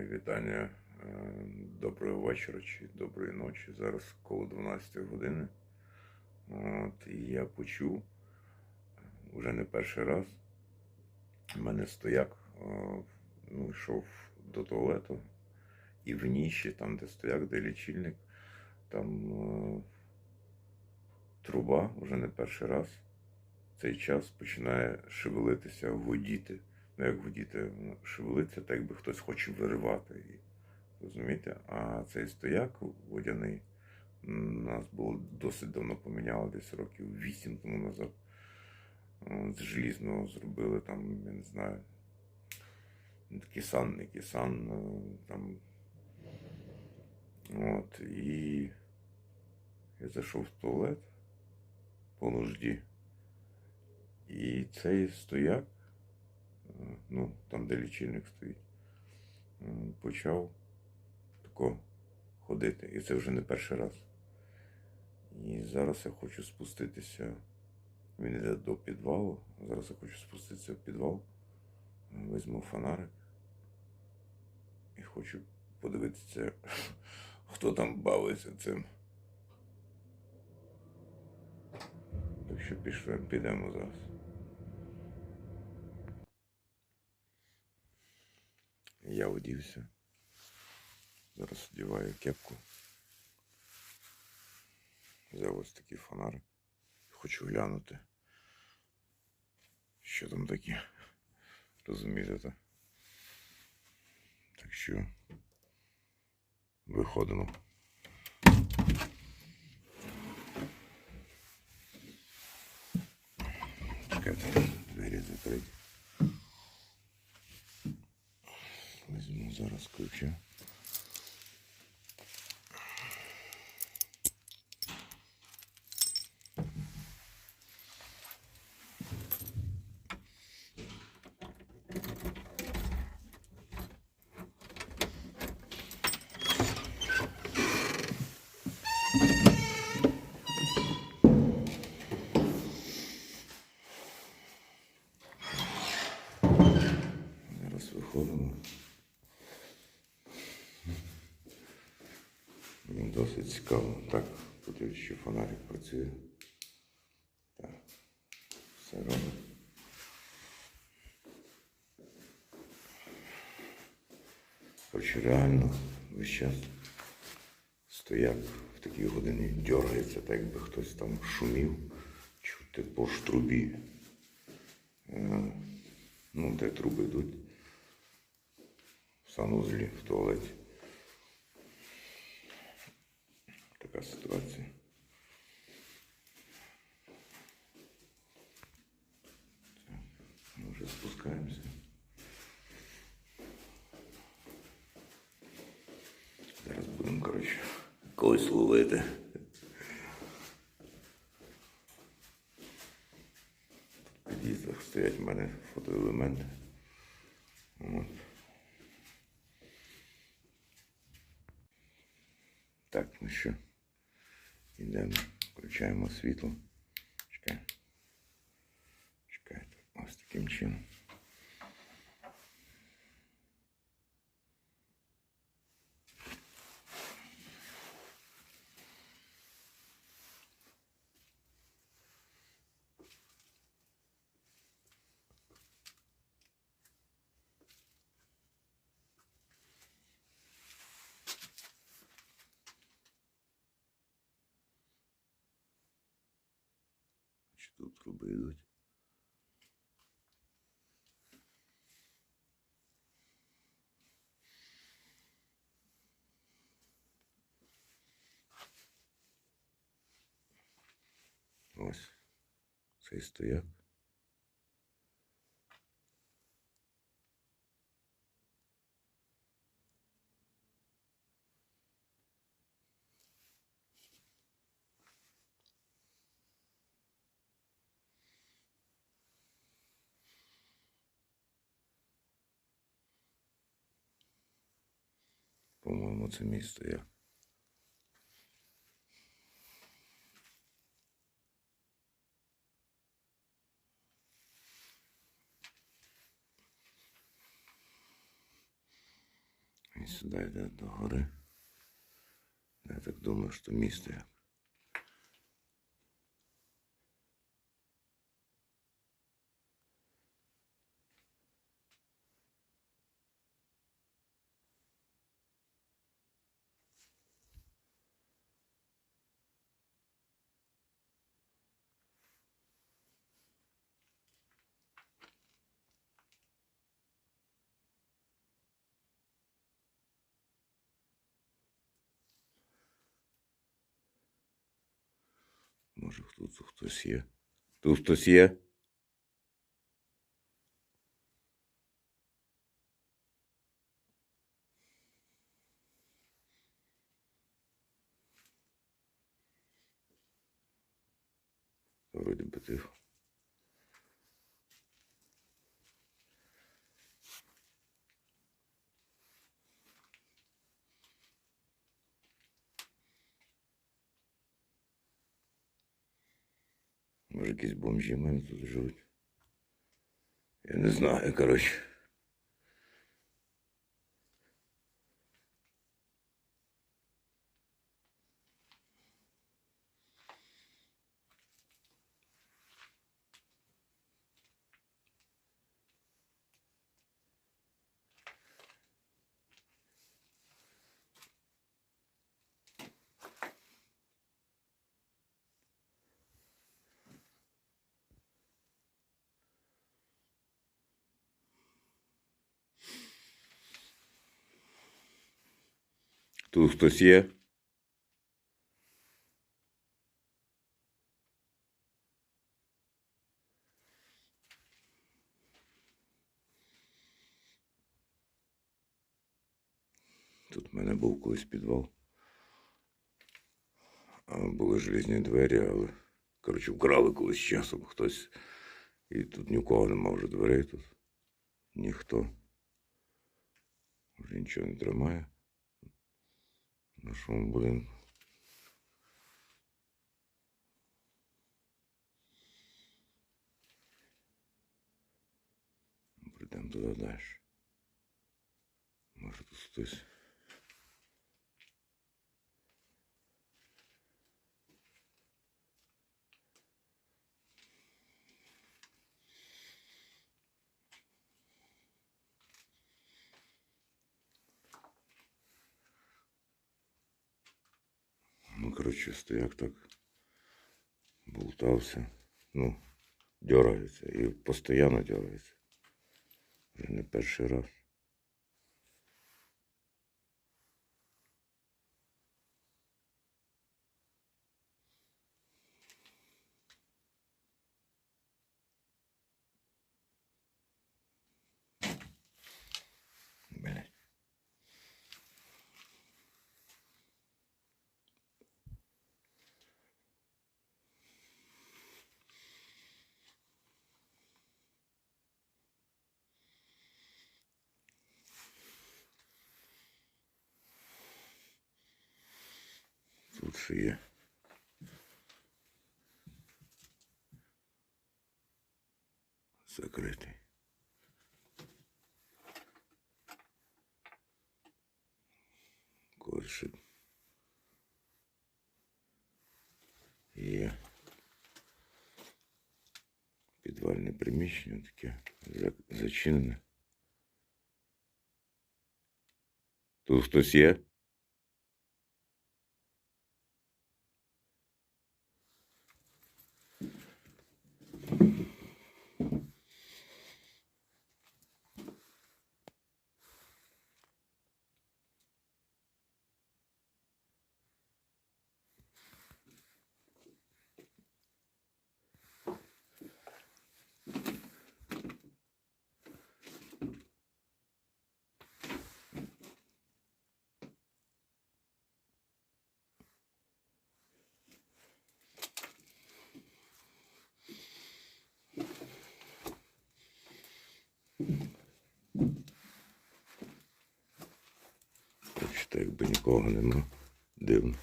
Мої вітання. Е, Доброго вечора чи доброї ночі. Зараз коло 12 години. От, і я почув вже не перший раз. У мене стояк е, ну, йшов до туалету, і в ніші, там, де стояк, де лічильник, там е, труба вже не перший раз. Цей час починає шевелитися, гудіти. Ну, як гудіти, ну, шевелиться, так якби хтось хоче виривати її. Розумієте? А цей стояк водяний нас було досить давно поміняли, десь років вісім тому назад. З желізного зробили там, я не знаю, кисан, не кисан, там. От, і я зайшов в туалет по нужді. І цей стояк, ну, там, де лічильник стоїть, почав тако ходити. І це вже не перший раз. І зараз я хочу спуститися. Він йде до підвалу. Зараз я хочу спуститися в підвал. Візьму фонарик. І хочу подивитися, хто там бавиться цим. Так що пішли, підемо зараз. Я одівся. Зараз одіваю кепку. Взяв ось такий фонарик. Хочу глянути. Що там таке? Розумієте? так? Так що виходимо. Чекайте, двері закриті. Візьму зараз ключа. Зараз виходимо. Мені досить цікаво. Так, тут ще фонарик працює. Так, все робить. Короче, реально весь час стояк в такій годині дергається, так якби хтось там шумів, чути по штрубі. Е, Ну, де труби йдуть. В санузлі, в туалеті. Така ситуація. Ми вже спускаємося. Зараз будемо, коротше, когось ловити. В під'їздах стоять в мене фотоелементи. От. Так, ну що, йдемо, включаємо світло. Чекай. Чекайте, ось таким чином. Чи тут труби йдуть? Ось цей стояк. По-моєму, це місто є. І сюди йде до гори. Я так думаю, що місто як. Може тут хтось є. Тут хтось є. Вроді би тихо. Може, якісь бомжі в мене тут живуть. Я не знаю, коротше. Тут хтось є. Тут в мене був колись підвал. Були железні двері, але, коротше, вкрали колись часом хтось. І тут ні у кого нема вже дверей тут. Ніхто. Вже нічого не тримає. На що ми будемо? Прийдемо туди далі. Може тут хтось. Ну, коротше, стояк так болтався. Ну, дергається і постійно дергається. Вже не перший раз. Тут ще є. Закритий. Когось ще є. Підвальне приміщення таке за- зачинене. Тут хтось є? Якби нікого нема. Дивно.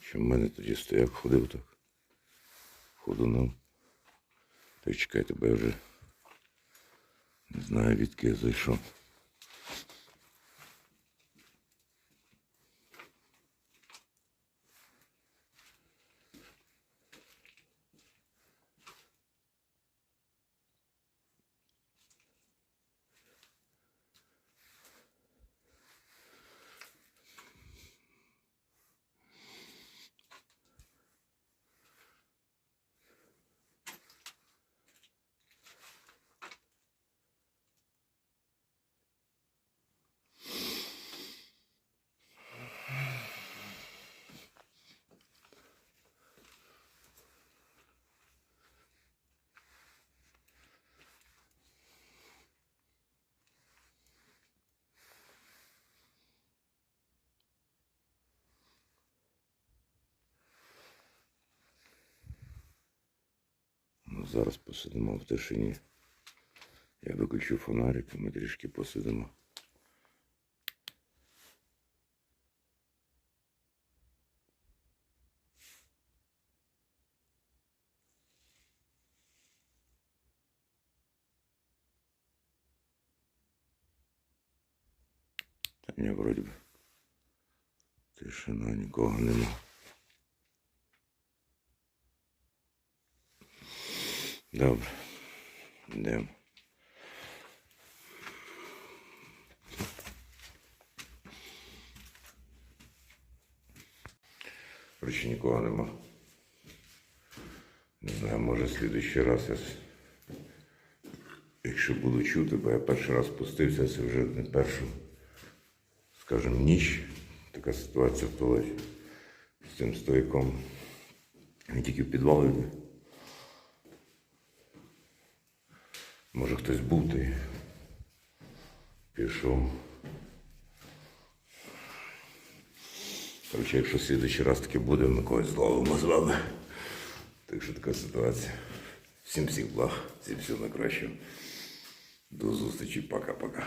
Що в мене тоді стояк ходив так. Ходуном. Так чекайте, бо я вже не знаю, відки я зайшов. Зараз посидимо в тишині. Я виключу фонарик, і ми трішки посидимо. Та ні, вроді би. Тишина, нікого нема. Добре. Йдемо. Короче, нікого нема. Не знаю, може в слідуючий раз я. Якщо буду чути, бо я перший раз спустився, це вже не першу, скажімо, ніч. Така ситуація в туалеті з цим стояком. Він тільки в підвал йде. Може хтось був та пішов. Короче, якщо в слідуючий раз таки буде, ми когось зловимо з вами. Так що така ситуація. Всім всіх благ, всім всього найкращого. До зустрічі, пока-пока.